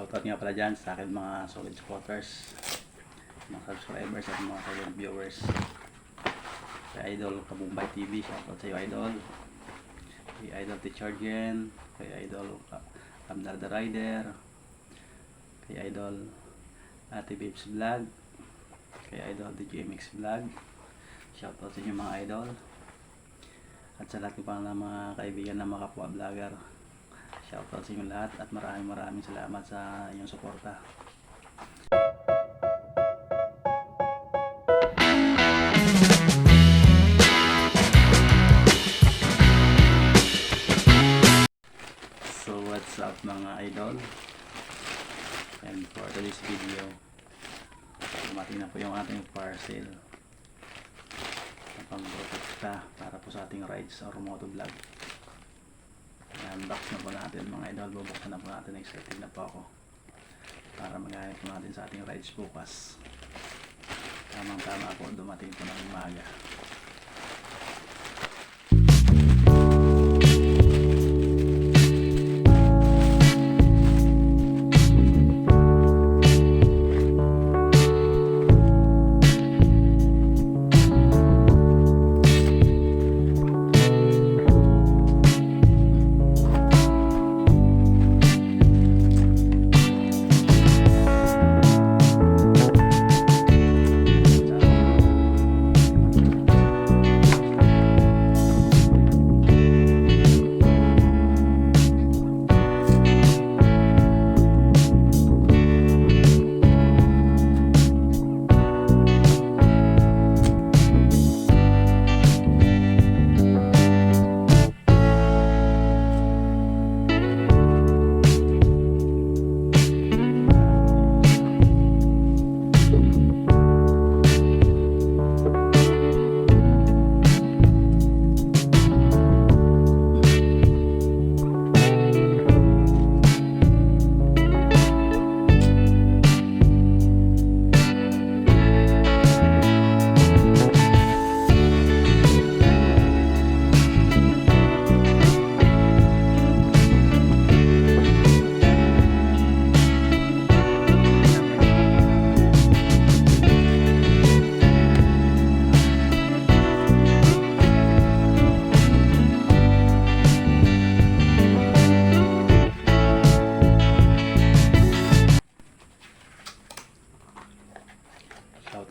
Shoutout nga pala dyan sa akin mga solid supporters, mga subscribers at mga silent viewers. Kay Idol Kabumbay TV, shoutout sa iyo Idol. Kay Idol Teacher Jen, kay Idol Ka- Kamdar the Rider, kay Idol Ate Babes Vlog, kay Idol DJMX Vlog. Shoutout sa inyo mga idol. At sa lahat ko pang mga kaibigan na mga kapwa vlogger. Shoutout sa inyo lahat at maraming maraming salamat sa inyong suporta. So what's up mga idol? And for today's video, dumating na po yung ating parcel na pang-protecta para po sa ating rides or motovlog. I-unbox na po natin mga idol. Bubuksan na po natin. Excited na po ako. Para magamit po natin sa ating rides bukas. Tamang tama po. Dumating po ng umaga.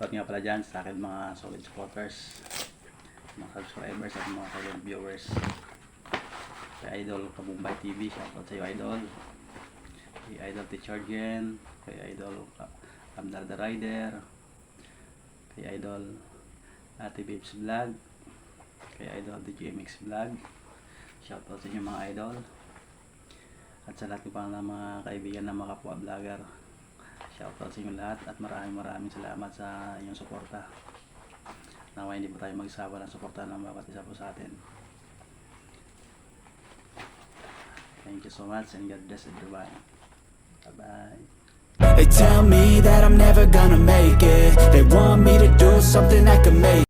Shoutout nga pala dyan sa akin mga solid supporters, mga subscribers at mga silent viewers. Kay Idol Kabumbay TV, shoutout sa iyo Idol. Kay Idol Teacher Jen, kay Idol Kamdar the Rider, kay Idol Ate Babes Vlog, kay Idol DJMX Vlog. Shoutout sa inyo mga idol. At sa lahat ko pang mga kaibigan na mga kapwa vlogger. Shoutout sa inyo lahat at maraming maraming salamat sa inyong suporta. Nawa hindi pa tayo magsawa ng suporta ng bawat isa po sa atin. Thank you so much and God bless everyone. Bye-bye. They tell me that I'm never gonna make it They want me to do something that could make